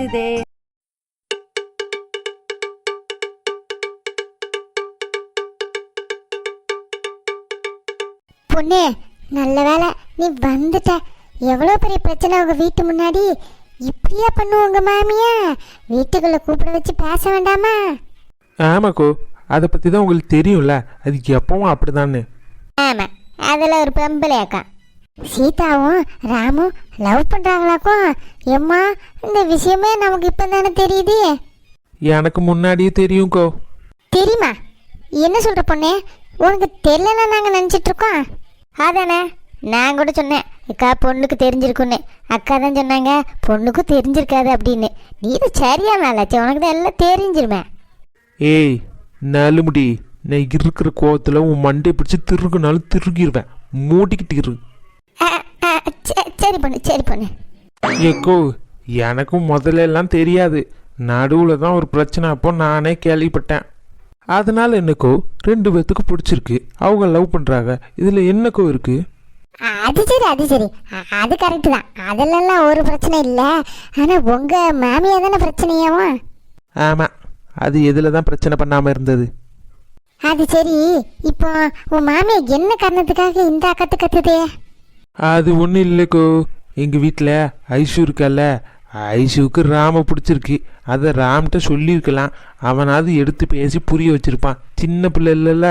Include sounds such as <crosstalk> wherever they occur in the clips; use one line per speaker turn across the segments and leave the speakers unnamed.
பேசுதே
பொண்ணு நல்ல வேலை நீ வந்துட்ட. எவ்வளோ பெரிய பிரச்சனை உங்க வீட்டு முன்னாடி? இப்படியா பண்ணுவோங்க மாமியா? வீட்டுக்குள்ள கூப்பிட வச்சு பேச வேண்டாமா?
ஆமாக்கோ அதை பற்றி தான் உங்களுக்கு தெரியும்ல. அது எப்பவும் அப்படிதான்னு.
ஆமா அதில் ஒரு பெம்பளையாக்கா சீதாவும் ராமும் லவ் பண்றாங்களாக்கும் எம்மா இந்த விஷயமே நமக்கு இப்போ தானே தெரியுது?
எனக்கு முன்னாடியே தெரியும்க்கோ
தெரியுமா? என்ன சொல்ற பொண்ணே? உனக்கு தெரியலன்னா நாங்கள் நினச்சிட்டு இருக்கோம் அதானே? நான் கூட சொன்னேன் அக்கா பொண்ணுக்கு தெரிஞ்சிருக்குன்னு அக்கா தான் சொன்னாங்க பொண்ணுக்கும் தெரிஞ்சிருக்காது அப்படின்னு. நீ தான் சரியான ஆளாச்சு உனக்கு தான் எல்லாம் தெரிஞ்சிருமே.
ஏய் நலுமுடி நான் இருக்கிற கோவத்தில் உன் மண்டையை பிடிச்சி திருகுனாலும் திருகிடுவேன் மூடிக்கிட்டு இரு.
சரி பொண்ணு சரி பொண்ணு.
ஏக்கோ எனக்கும் முதல்ல எல்லாம் தெரியாது. நடுவில் தான் ஒரு பிரச்சனை அப்போ நானே கேள்விப்பட்டேன். அதனால என்னக்கோ ரெண்டு பேர்த்துக்கு பிடிச்சிருக்கு. அவங்க லவ் பண்ணுறாங்க இதில் என்னக்கோ இருக்குது
அது சரி அது சரி. அது கரெக்டு தான். அதிலெல்லாம் ஒரு பிரச்சனை இல்லை. ஆனால் உங்கள் மாமியா தானே பிரச்சனையாவும்
ஆமாம் அது எதில் தான் பிரச்சனை பண்ணாமல் இருந்தது?
அது சரி. இப்போ உன் மாமியா என்ன காரணத்துக்காக இந்த கற்று கத்துதே
அது ஒன்றும் இல்லைக்கோ. எங்கள் வீட்டில் ஐஷு இருக்கல்ல. ஐஷுவுக்கு ராம பிடிச்சிருக்கு. அதை ராம்கிட்ட சொல்லியிருக்கலாம். அவனாவது எடுத்து பேசி புரிய வச்சுருப்பான். சின்ன பிள்ளை இல்லைல்ல.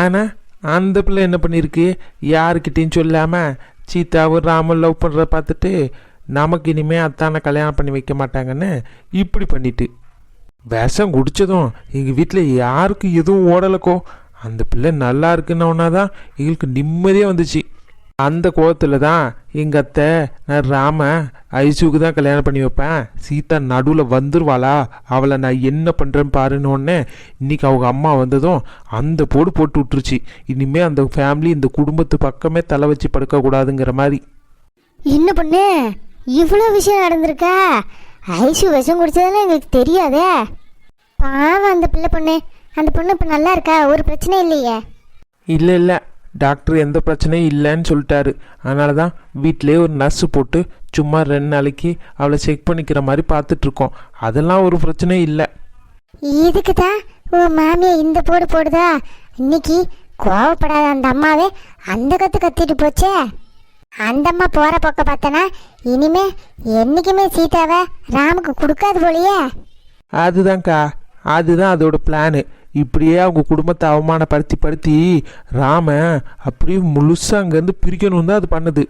ஆனால் அந்த பிள்ளை என்ன பண்ணியிருக்கு? யாருக்கிட்டேயும் சொல்லாமல் சீதாவும் ராமன் லவ் பண்ணுறத பார்த்துட்டு நமக்கு இனிமேல் அத்தானை கல்யாணம் பண்ணி வைக்க மாட்டாங்கன்னு இப்படி பண்ணிட்டு. விஷம் குடித்ததும் எங்கள் வீட்டில் யாருக்கும் எதுவும் ஓடலைக்கோ. அந்த பிள்ளை நல்லா இருக்குன்னொன்னா தான் எங்களுக்கு நிம்மதியாக வந்துச்சு. அந்த கோவத்தில் தான் எங்கள் அத்தை நான் ராம ஐசுவுக்கு தான் கல்யாணம் பண்ணி வைப்பேன். சீதா நடுவில் வந்துருவாளா? அவளை நான் என்ன பண்ணுறேன்னு பாருன்னு உடனே இன்னைக்கு அவங்க அம்மா வந்ததும் அந்த போடு போட்டு விட்டுருச்சு. இனிமேல் அந்த ஃபேமிலி இந்த குடும்பத்து பக்கமே தலை வச்சு படுக்கக்கூடாதுங்கிற மாதிரி.
என்ன பொண்ணு? இவ்வளோ விஷயம் நடந்திருக்கா? ஐசு விஷம் குடிச்சதெல்லாம் எங்களுக்கு தெரியாதே. பாவம் அந்த பிள்ளை பொண்ணு. அந்த பொண்ணு இப்போ நல்லா இருக்கா? ஒரு பிரச்சனை இல்லையே.
இல்லை இல்லை. டாக்டர் எந்த பிரச்சனையும் இல்லைன்னு சொல்லிட்டாரு. அதனால தான் வீட்டிலே ஒரு நர்ஸு போட்டு சும்மா ரெண்டு நாளைக்கு அவளை செக் பண்ணிக்கிற மாதிரி பார்த்துட்ருக்கோம். அதெல்லாம் ஒரு பிரச்சனையும் இல்லை.
இதுக்கு தான் உன் மாமியை இந்த போடு போடுதா? இன்னைக்கு கோவப்படாத அந்த அம்மாவே அந்த கத்து கத்திட்டு போச்சே. அந்த அம்மா போகிற பக்கம் பார்த்தனா இனிமே என்னைக்குமே சீதாவை ராமுக்கு கொடுக்காது போலியே.
அதுதான்க்கா. அதுதான் அதோட பிளானு இப்படியே அவங்க குடும்பத்தை அவமானப்படுத்தி படுத்தி ராம அப்படியே முழுசாக அங்கேருந்து பிரிக்கணும் தான் அது பண்ணுது.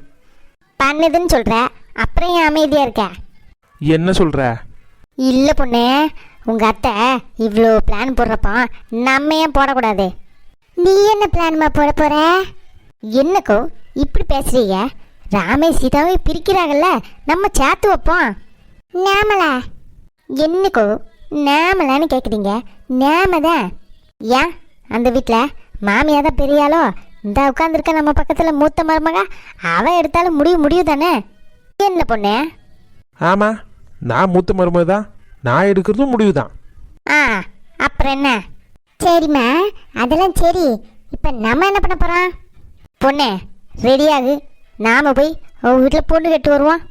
பண்ணுதுன்னு சொல்கிற அப்புறம் ஏன் அமைதியாக இருக்க?
என்ன சொல்கிற
இல்லை பொண்ணு உங்கள் அத்தை இவ்வளோ பிளான் போடுறப்போ நம்ம ஏன் போடக்கூடாது? நீ என்ன பிளான்மா போட போற? என்னக்கோ இப்படி பேசுறீங்க? ராமே சீதாவை பிரிக்கிறாங்கல்ல நம்ம சேர்த்து வைப்போம். நாமல என்னக்கோ நாமலான்னு கேட்குறீங்க நாம தான் ஏன் அந்த வீட்டில் மாமியா தான் பெரியாளோ? இந்த உட்காந்துருக்க நம்ம பக்கத்தில் மூத்த மருமக. அவன் எடுத்தாலும் முடிவு முடிவு தானே என்ன பொண்ணு?
ஆமாம் நான் மூத்த மருமக தான். நான் எடுக்கிறதும் முடிவு தான்
ஆ அப்புறம் என்ன? சரிம்மா அதெல்லாம் சரி. இப்போ நம்ம என்ன பண்ண போகிறோம் பொண்ணு ரெடியாகு நாம போய் அவங்க வீட்டில் பொண்ணு கேட்டு வருவோம்.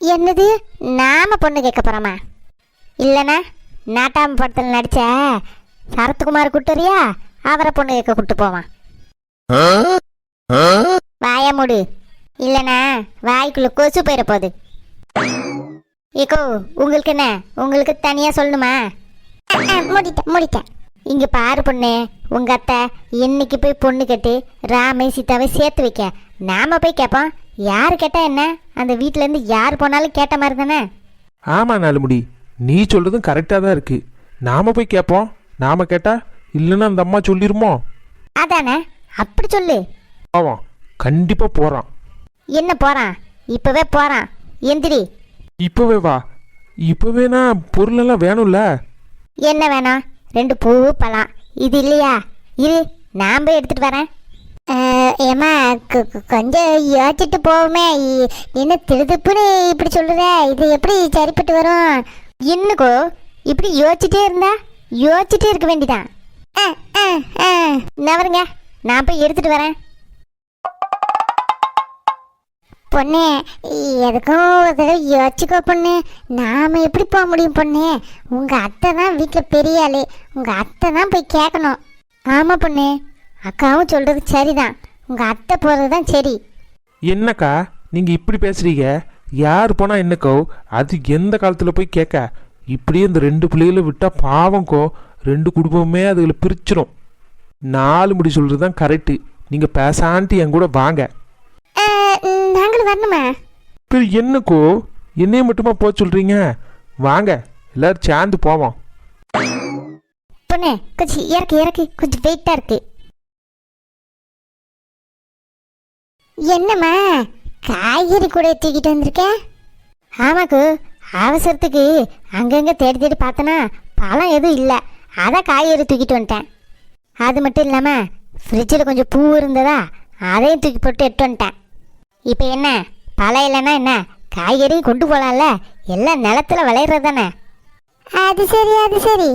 என்னது? நாம பொண்ணு கேட்க போகிறோமா இல்லைண்ணா நாட்டாம படத்தில் நடித்த சரத்குமார் கூட்டுறியா அவரை பொண்ணு கேட்க கூட்டு போவான். வாய மூடு. இல்லைண்ணா வாய்க்குள்ள கொசு போயிட போகுது ஏக்கோ உங்களுக்கு என்ன? உங்களுக்கு தனியாக சொல்லணுமா? முடிட்டேன் முடிட்டேன். இங்கே பாரு பொண்ணு உங்கள் அத்தை இன்னைக்கு போய் பொண்ணு கேட்டு ராமே சீதாவை சேர்த்து வைக்க? நாம போய் கேட்போம். யார் கேட்டா என்ன? அந்த வீட்டிலேருந்து யார் போனாலும் கேட்ட மாதிரி தானே?
ஆமாம் நாலுமுடி. நீ சொல்கிறதும் கரெக்டாக தான் இருக்குது நாம் போய் கேட்போம். நாம் கேட்டால் இல்லைன்னா அந்த அம்மா சொல்லிருமோ?
அதானே? அப்படி சொல்லு.
போவோம். கண்டிப்பாக போகிறான்
என்ன போகிறான் இப்போவே போகிறான் எந்திரி.
இப்போவே வா. இப்போவேனா பொருளெல்லாம் வேணும்ல?
என்ன வேணும் ரெண்டு பூ பழம். இது இல்லையா? இரு நான் போய் எடுத்துட்டு வரேன். ஏமா கொஞ்சம் யோசிச்சுட்டு போவோமே. என்ன திருதுப்புன்னு இப்படி சொல்லுற இது எப்படி சரிப்பட்டு வரும்? என்னக்கோ இப்படி யோசிச்சுட்டே இருந்தா? யோசிச்சுட்டே இருக்க வேண்டிதான். நவருங்க நான் போய் எடுத்துட்டு வரேன். பொண்ணே எதுக்கும் ஒரு தடவை யோசிச்சுக்கோ பொண்ணு. நாம எப்படி போக முடியும் பொண்ணு? உங்க அத்தை தான் வீட்டில் பெரிய ஆளு. உங்க அத்தை தான் போய் கேட்கணும் ஆமா பொண்ணு. அக்காவும் சொல்றது சரிதான். உங்க அத்தை போறது தான் சரி.
என்னக்கா நீங்கள் இப்படி பேசுறீங்க? யார் போனால் என்னக்கோ அது எந்த காலத்தில் போய் கேட்க இப்படியே இந்த ரெண்டு பிள்ளைகளை விட்டால் பாவம்க்கோ ரெண்டு குடும்பமே அதுகளை பிரிச்சிடும் நாலு முடி சொல்கிறது தான் கரெக்டு நீங்கள் பேசான்ட்டு என் கூட வாங்க.
நாங்களும் வரணுமா?
பிற என்னக்கோ என்னைய மட்டுமா போக சொல்கிறீங்க வாங்க. எல்லாரும் சேர்ந்து போவோம்.
பொண்ணு கொஞ்சம் இறக்கு இறக்கு கொஞ்சம் வெயிட்டா இருக்கு. என்னம்மா? காய்கறி கூட தூக்கிட்டு வந்திருக்க? ஆமாக்கு அவசரத்துக்கு அங்கங்க தேடி தேடி பார்த்தனா பழம் எதுவும் இல்லை. அதான் காய்கறி தூக்கிட்டு வந்துட்டேன். அது மட்டும் இல்லாமல் ஃப்ரிட்ஜில் கொஞ்சம் பூ இருந்ததா அதையும் தூக்கி போட்டு எடுத்து வந்துட்டேன். இப்போ என்ன? பழம் இல்லைன்னா என்ன? காய்கறியும் கொண்டு போகலாம்ல எல்லாம் நிலத்துல விளையிறது தானே? அது சரி அது சரி.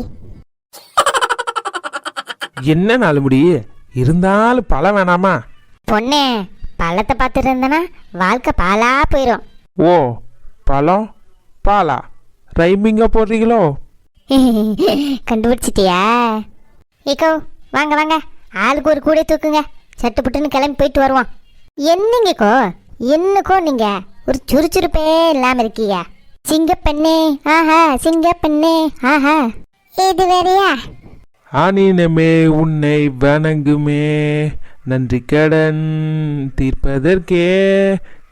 என்ன நாலு முடி இருந்தாலும் பழம் வேணாமா?
பொண்ணே பள்ளத்தை பார்த்துட்டு இருந்தனா வாழ்க்கை பாலா போயிடும்
ஓ பழம்? பாலா? ரைமிங்காக போடுறீங்களோ? <laughs>
கண்டுபிடிச்சிட்டியா? ஏக்கோ வாங்க வாங்க. ஆளுக்கு ஒரு கூடை தூக்குங்க. சட்டு புட்டுன்னு கிளம்பி போயிட்டு வருவோம். என்னங்கக்கோ என்னக்கோ நீங்க? ஒரு சுறுசுறுப்பே இல்லாம இருக்கீங்க. சிங்கப்பெண்ணே ஆஹா சிங்கப்பெண்ணே ஆஹா. இது வேறையா?
ஆனினமே உன்னை வணங்குமே. நன்றி கடன் தீர்ப்பதற்கே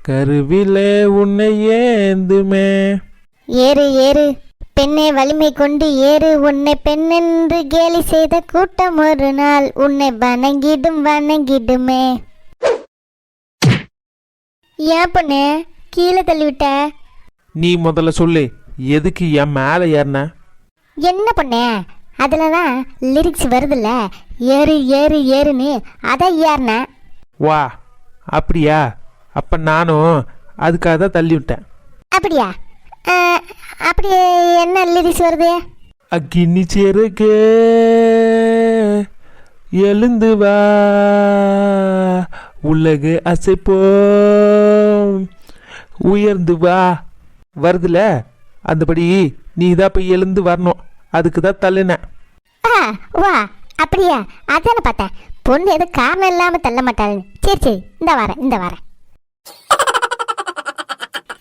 கருவிலே உன்னை ஏந்துமே.
ஏறு ஏறு பெண்ணே வலிமை கொண்டு ஏறு. உன்னை பெண்ணென்று கேலி செய்த கூட்டம் ஒரு நாள். உன்னை வணங்கிடும் வணங்கிடுமே. ஏன் பொண்ணு கீழே தள்ளிவிட்ட.
நீ முதல்ல சொல்லு எதுக்கு என் மேலே ஏறின?
என்ன பொண்ணே அதில் தான் லிரிக்ஸ் வருதுல்ல? ஏறு ஏறு ஏறுன்னு அதான் ஏறினேன்.
வா அப்படியா? அப்போ நானும் அதுக்காக தான் தள்ளி விட்டேன்.
அப்படியா? ஆ, அப்படி என்ன லிரிக்ஸ் வருது?
அக்கினி செருகே எழுந்து வா உலகு அசைப்போம். உயர்ந்து வா. வருதுல? அந்தபடி நீ தான் போய் எழுந்து வரணும். அதுக்கு தான் தள்ளினேன்
வா அப்படியா? அதானே பார்த்தேன். பொண்ணு எதுவும் காரணம் இல்லாமல் தள்ள மாட்டாளுன்னு சரி சரி இந்த வரேன் இந்த வரேன்.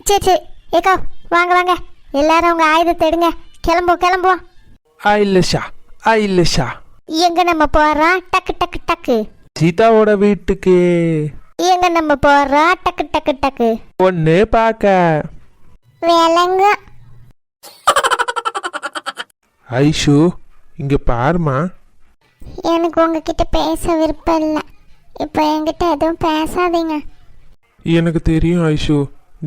சரி சரி ஏக்கா வாங்க வாங்க. எல்லாரும் உங்க ஆயுதத்தை எடுங்க. கிளம்புவோம் கிளம்புவோம்.
ஆ இல்லைஷா ஆ இல்லைஷா
எங்க நம்ம போறோம்? டக்கு டக்கு டக்கு.
சீதாவோட வீட்டுக்கு.
எங்க நம்ம போறோம்? டக்கு டக்கு டக்கு.
பொண்ணு பார்க்க.
விலங்கு
ஐஷு இங்கே பாருமா
எனக்கு உங்ககிட்ட பேச விருப்பம் இல்லை. இப்போ என்கிட்ட எதுவும் பேசாதீங்க.
எனக்கு தெரியும் ஐஷு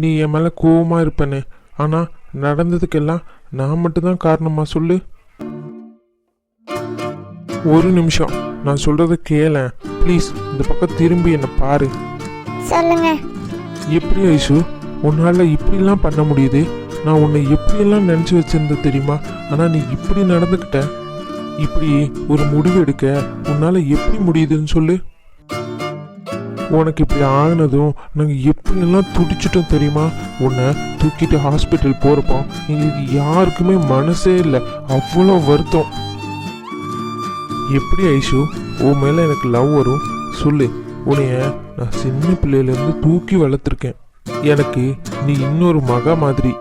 நீ என் மேலே கோவமாக இருப்பேன்னு ஆனால் நடந்ததுக்கெல்லாம் நான் மட்டும்தான் காரணமா சொல்லு. ஒரு நிமிஷம் நான் சொல்கிறத கேளேன். ப்ளீஸ் இந்த பக்கம் திரும்பி என்னை பாரு.
சொல்லுங்க.
எப்படி ஐஷு உன்னால் இப்படிலாம் பண்ண முடியுது? நான் உன்னை எப்படியெல்லாம் நினச்சி வச்சிருந்த தெரியுமா? ஆனால் நீ இப்படி நடந்துக்கிட்ட. இப்படி ஒரு முடிவு எடுக்க உன்னால் எப்படி முடியுதுன்னு சொல்லு. உனக்கு இப்படி ஆகினதும் நாங்கள் எப்படியெல்லாம் துடிச்சிட்டோம் தெரியுமா? உன்னை தூக்கிட்டு ஹாஸ்பிட்டல் போகிறப்போ எங்களுக்கு யாருக்குமே மனசே இல்லை. அவ்வளோ வருத்தம். எப்படி ஐஷு உன் மேலே எனக்கு லவ் வரும்? சொல்லு. உன்னைய நான் சின்ன பிள்ளையிலேருந்து தூக்கி வளர்த்துருக்கேன். எனக்கு நீ இன்னொரு மகா மாதிரி.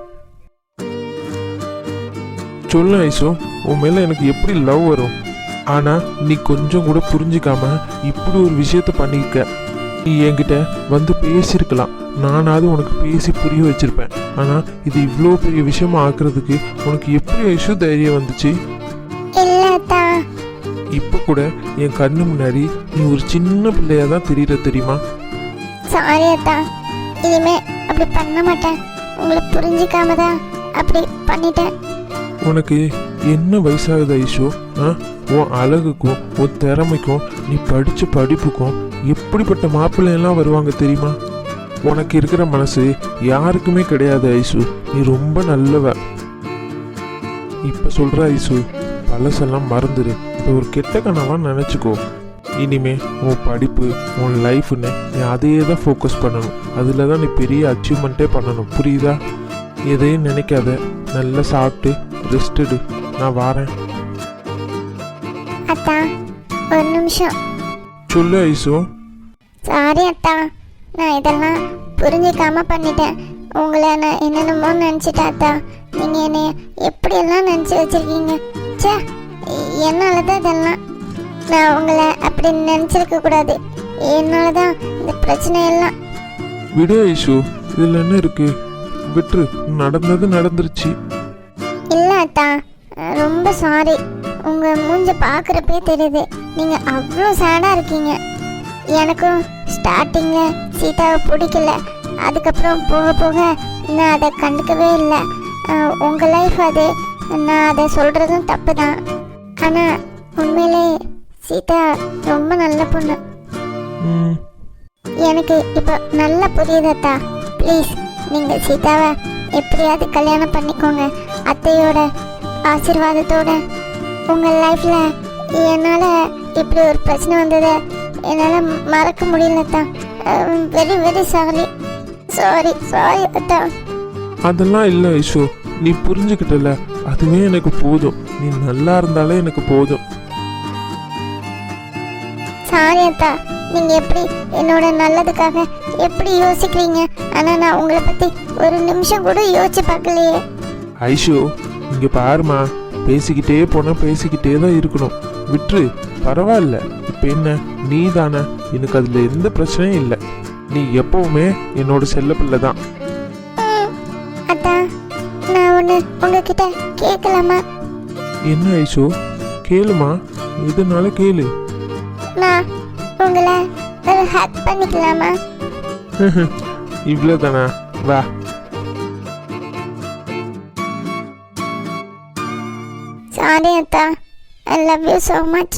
சொல்லு ஐசோ உன் மேல எனக்கு எப்படி லவ் வரும்? ஆனா நீ கொஞ்சம் கூட புரிஞ்சுக்காம இப்படி ஒரு விஷயத்த பண்ணிருக்க நீ என்கிட்ட வந்து பேசியிருக்கலாம். நானாவது உனக்கு பேசி புரிய வச்சிருப்பேன். ஆனா இது இவ்வளோ பெரிய விஷயமா ஆக்குறதுக்கு உனக்கு எப்படி ஐஷு தைரியம் வந்துச்சு? இப்போ கூட என் கண்ணு முன்னாடி நீ ஒரு சின்ன பிள்ளையா தான் தெரியற தெரியுமா?
சாரி அத்தா. இனிமே அப்படி பண்ண மாட்டேன். உங்களை புரிஞ்சிக்காம தான் அப்படி பண்ணிட்டேன்.
உனக்கு என்ன வயசாகுது ஐஷோ? ஆ? உன் அழகுக்கும் உன் திறமைக்கும் நீ படித்த படிப்புக்கும் எப்படிப்பட்ட மாப்பிள்ளை எல்லாம் வருவாங்க தெரியுமா? உனக்கு இருக்கிற மனசு யாருக்குமே கிடையாது ஐசு நீ ரொம்ப நல்லவ. இப்போ சொல்கிற ஐசு பழசெல்லாம் மறந்துடு இது ஒரு கெட்ட கனவாக நினச்சிக்கோ. இனிமே உன் படிப்பு உன் லைஃப்னு நீ அதையே தான் ஃபோக்கஸ் பண்ணணும். அதில் தான் நீ பெரிய அச்சீவ்மெண்ட்டே பண்ணணும். புரியுதா? எதையும் நினைக்காத. நல்லா சாப்பிட்டு ரெஸ்ட் எடு நான் வாரேன்
அத்தா ஒரு நிமிஷம்
சொல்லு ஐசு
சாரி அத்தா நான் இதெல்லாம் புரிஞ்சிக்காம பண்ணிட்டேன் உங்களை நான் என்னென்னமோ நினச்சிட்டேன் அத்தா நீங்கள் என்னை எப்படியெல்லாம் நினச்சி வச்சுருக்கீங்க ச்சே என்னால தான் இதெல்லாம் நான் உங்களை அப்படி நினச்சிருக்க கூடாது என்னால தான் இந்த பிரச்சனை எல்லாம்
விடு ஐசு இதில் என்ன இருக்கு விட்டுரு நடந்தது நடந்துருச்சு
இல்லை ரொம்ப சாரி உங்கள் மூஞ்ச பார்க்குறப்பே தெரியுது. நீங்கள் அவ்வளோ சேடாக இருக்கீங்க. எனக்கும் ஸ்டார்டிங்கில் சீதாவை பிடிக்கல. அதுக்கப்புறம் போக போக நான் அதை கண்டுக்கவே இல்லை. உங்கள் லைஃப் அது. நான் அதை சொல்கிறதும் தப்பு தான் ஆனால் உண்மையிலே சீதா ரொம்ப நல்ல பொண்ணு. எனக்கு இப்போ நல்லா புரியுது அத்தா. ப்ளீஸ் நீங்கள் சீதாவை எப்படியாவது கல்யாணம் பண்ணிக்கோங்க. அத்தையோட ஆசீர்வாதத்தோட உங்கள் லைஃப்பில் என்னால் இப்படி ஒரு பிரச்சனை வந்ததை என்னால் மறக்க முடியல அத்தா. Very very sorry sorry sorry அத்தா.
அதெல்லாம் இல்லை ஐஷு. நீ புரிஞ்சுக்கிட்டல. அதுவே எனக்கு போதும். நீ நல்லா இருந்தாலே எனக்கு போதும்.
சாரி அத்தா. நீங்கள் எப்படி என்னோட நல்லதுக்காக எப்படி யோசிக்கிறீங்க? ஆனால் நான் உங்களை பற்றி ஒரு நிமிஷம் கூட யோசிச்சு பார்க்கலையே.
ஐஷு இங்க பாருமா பேசிக்கிட்டே போனா பேசிக்கிட்டே தான் இருக்கணும். விட்டுரு பரவாயில்ல. இப்போ என்ன? நீ தானே எனக்கு அதுல எந்த பிரச்சனையும் இல்லை. நீ எப்பவுமே என்னோட செல்ல பிள்ளை தான்.
உங்ககிட்ட கேட்கலாமா
என்ன ஐஷு? கேளுமா. எதுனால கேளு.
நான் உங்களை ஹேக் பண்ணிக்கலாமா? <laughs>
இவ்வளோதானா வா.
சாரி அத்தா I love you so much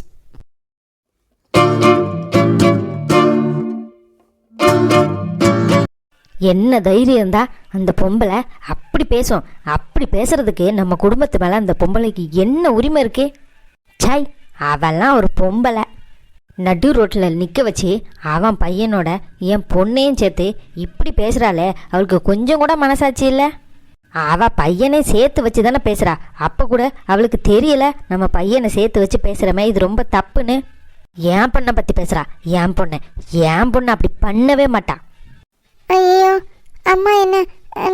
என்ன தைரியம் இருந்தா அந்த பொம்பளை அப்படி பேசும். அப்படி பேசுறதுக்கு நம்ம குடும்பத்து மேலே அந்த பொம்பளைக்கு என்ன உரிமை இருக்கு? சாய் அவெல்லாம் ஒரு பொம்பளை. நடு ரோட்டில் நிற்க வச்சு அவன் பையனோட என் பொண்ணையும் சேர்த்து இப்படி பேசுகிறாளே அவளுக்கு கொஞ்சம் கூட மனசாட்சி இல்லை? அவ பையனை சேர்த்து வச்சு தானே பேசுகிறா அப்போ கூட அவளுக்கு தெரியல நம்ம பையனை சேர்த்து வச்சு பேசுகிறமே இது ரொம்ப தப்புன்னு. என் பொண்ணை பற்றி பேசுகிறா என் பொண்ணு. என் பொண்ணு அப்படி பண்ணவே மாட்டா.
ஐயோ அம்மா என்ன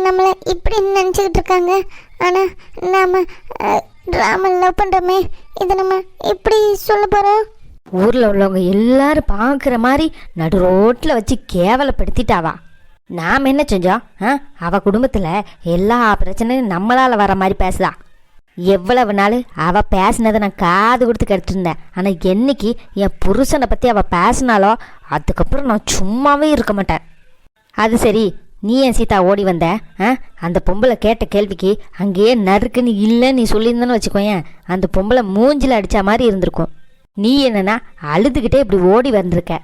நம்மளை இப்படி நினச்சிக்கிட்டு இருக்காங்க. ஆனால் நாம் ட்ராமா லவ் பண்ணுறோமே இதை நம்ம எப்படி சொல்ல போகிறோம்
ஊரில் உள்ளவங்க எல்லாரும் பார்க்குற மாதிரி நடு ரோட்டில் வச்சு கேவலப்படுத்திட்டாவா. நாம் என்ன செஞ்சோம்? ஆ? அவள் குடும்பத்தில் எல்லா பிரச்சனையும் நம்மளால் வர மாதிரி பேசுதா எவ்வளவு நாள் அவள் பேசினதை நான் காது கொடுத்து கெடுத்துருந்தேன் ஆனால் என்னைக்கு என் புருஷனை பற்றி அவள் பேசினாலோ அதுக்கப்புறம் நான் சும்மாவே இருக்க மாட்டேன். அது சரி நீ ஏன் சீதா ஓடி வந்த? ஆ? அந்த பொம்பளை கேட்ட கேள்விக்கு அங்கேயே நறுக்குன்னு இல்லைன்னு நீ சொல்லியிருந்தேன்னு வச்சுக்கோயேன். அந்த பொம்பளை மூஞ்சில் அடித்த மாதிரி இருந்திருக்கும். நீ என்னன்னா அழுதுகிட்டே இப்படி ஓடி வந்திருக்க.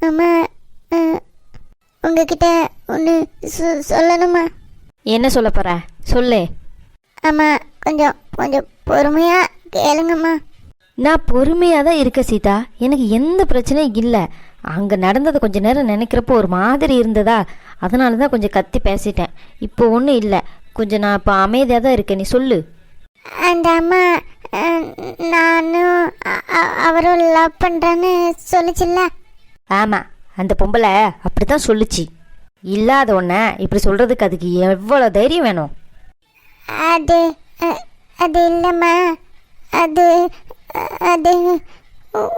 அம்மா உங்ககிட்ட ஒன்று சொல்லணுமா?
என்ன சொல்ல போற? சொல்லு.
அம்மா கொஞ்சம் கொஞ்சம் பொறுமையாக கேளுங்கம்மா.
நான் பொறுமையாக தான் இருக்க சீதா. எனக்கு எந்த பிரச்சனையும் இல்லை. அங்கே நடந்ததை கொஞ்ச நேரம் நினைக்கிறப்போ ஒரு மாதிரி இருந்ததா? அதனால தான் கொஞ்சம் கத்தி பேசிட்டேன். இப்போ ஒன்றும் இல்லை. கொஞ்சம் நான் இப்போ அமைதியாக தான் இருக்கேன். நீ சொல்லு.
அந்த அம்மா நானும் அவரும் லவ் பண்ணுறேன்னு சொல்லிச்சுல்ல?
ஆமாம் அந்த பொம்பளை அப்படி தான் சொல்லுச்சு. இல்லாத ஒன்றை இப்படி சொல்கிறதுக்கு அதுக்கு எவ்வளோ தைரியம் வேணும்?
அது அது இல்லைம்மா. அது அது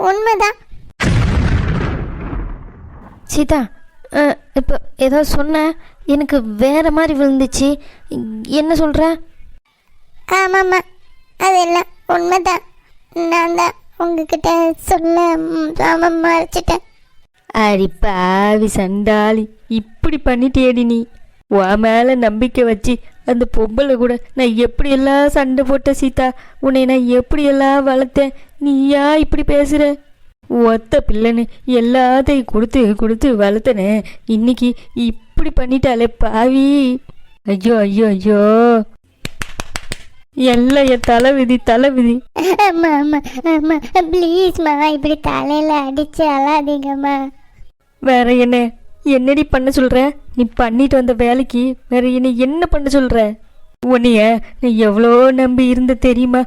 உண்மைதான்.
சீதா இப்போ ஏதோ சொன்ன எனக்கு வேற மாதிரி விழுந்துச்சு. என்ன சொல்கிற
ஆமாம்மா அதெல்லாம் உண்மைதான். நான் தான் உங்ககிட்ட சொல்ல ம், மறைச்சிட்டேன்.
அடி பாவி சண்டாளி இப்படி பண்ணிட்டேடி நீ. உன் மேலே நம்பிக்கை வச்சு அந்த பொம்பளை கூட நான் எப்படியெல்லாம் சண்டை போட்ட சீதா? உன்னை நான் எப்படியெல்லாம் வளர்த்தேன்? நீயா இப்படி பேசுகிற ஒத்த பிள்ளைன்னு எல்லாத்தையும் கொடுத்து கொடுத்து வளர்த்தனே. இன்னைக்கு இப்படி பண்ணிட்டாலே பாவி. ஐயோ ஐயோ ஐயோ.
எல்லாம் என் தலைவிதி தலைவிதி.
அம்மா அம்மா அம்மா ப்ளீஸ்மா இப்படி தலையில அடிச்சு அழாதீங்கம்மா.
வேற என்ன? என்னடி பண்ண சொல்ற? நீ பண்ணிட்டு வந்த வேலைக்கு வேற என்ன என்ன பண்ண சொல்ற? உன்னைய நீ எவ்வளோ நம்பி இருந்த தெரியுமா?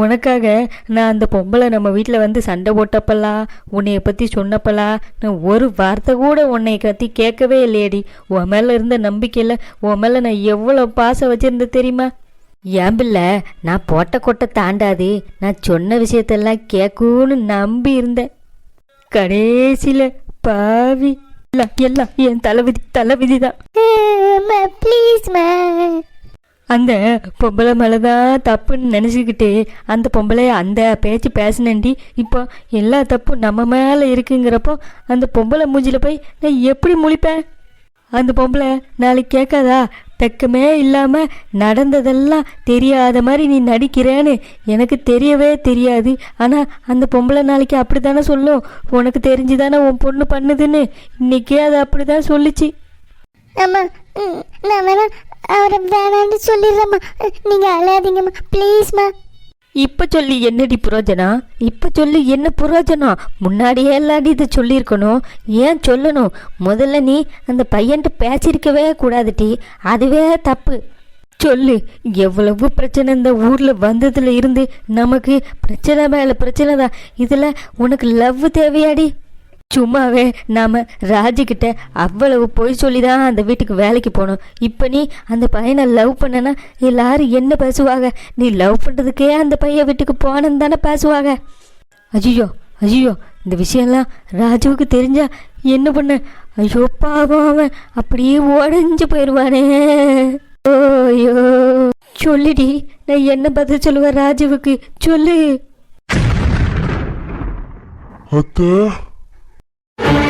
உனக்காக நான் அந்த பொம்பளை நம்ம வீட்டில் வந்து சண்டை போட்டப்பெல்லாம் உன்னைய பற்றி சொன்னப்பெல்லாம் நான் ஒரு வார்த்தை கூட உன்னை கத்தி கேட்கவே இல்லையடி. உன் மேலே இருந்த நம்பிக்கையில் உன் மேலே நான் எவ்வளோ பாசம் வச்சுருந்த தெரியுமா? ஏன் பிள்ளை நான் போட்ட கொட்டை தாண்டாது. நான் சொன்ன விஷயத்தெல்லாம் கேட்கும்னு நம்பி இருந்தேன். கடைசியில் பாவி. எல்லாம் எல்லாம் என் தலைவிதி தலைவிதி தான்
ப்ளீஸ்மா
அந்த பொம்பளை மேலே தான் தப்புன்னு நினச்சிக்கிட்டு அந்த பொம்பளை அந்த பேச்சு பேசினேன்டி. இப்போ எல்லா தப்பும் நம்ம மேலே இருக்குங்கிறப்போ அந்த பொம்பளை மூஞ்சில போய் நான் எப்படி முழிப்பேன்? அந்த பொம்பளை நாளைக்கு கேட்காதா? தக்கமே இல்லாமல் நடந்ததெல்லாம் தெரியாத மாதிரி நீ நடிக்கிறேன்னு எனக்கு தெரியவே தெரியாது. ஆனால் அந்த பொம்பளை நாளைக்கு அப்படி தானே சொல்லும்? உனக்கு தெரிஞ்சு தானே உன் பொண்ணு பண்ணுதுன்னு? இன்னைக்கே அது அப்படி தான் சொல்லிச்சு.
அம்மா ம், நான் வேணா அவரை வேணான்னு சொல்லிடுறேம்மா. நீங்கள் அழாதீங்கம்மா. ப்ளீஸ்மா
இப்ப சொல்லி என்னடி புரோஜனம் இப்ப சொல்லி என்ன புரோஜனம் முன்னாடியே எல்லாடி இதை சொல்லியிருக்கணும். ஏன் சொல்லணும்? முதல்ல நீ அந்த பையன்கிட்ட பேசியிருக்கவே கூடாதுடி. அதுவே தப்பு. சொல்லு எவ்வளவு பிரச்சனை இந்த ஊரில் வந்ததுல இருந்து நமக்கு பிரச்சனை மேலே பிரச்சனை தான் இதில் உனக்கு லவ் தேவையாடி? சும்மாவே நாம் ராஜிக்கிட்ட அவ்வளவு பொய் சொல்லி தான் அந்த வீட்டுக்கு வேலைக்கு போனோம். இப்போ நீ அந்த பையனை லவ் பண்ணனா எல்லாரும் என்ன பேசுவாங்க? நீ லவ் பண்ணுறதுக்கே அந்த பையன் வீட்டுக்கு போனன்னு தானே பேசுவாங்க. அஜியோ அஜியோ இந்த விஷயம்லாம் ராஜுவுக்கு தெரிஞ்சா என்ன பண்ண? ஐயோ பாவம் அவன். அப்படியே உடஞ்சு போயிடுவானே. ஓயோ. சொல்லுடி நான் என்ன பதில் சொல்லுவேன் ராஜுவுக்கு? சொல்லு.
அத்தை. you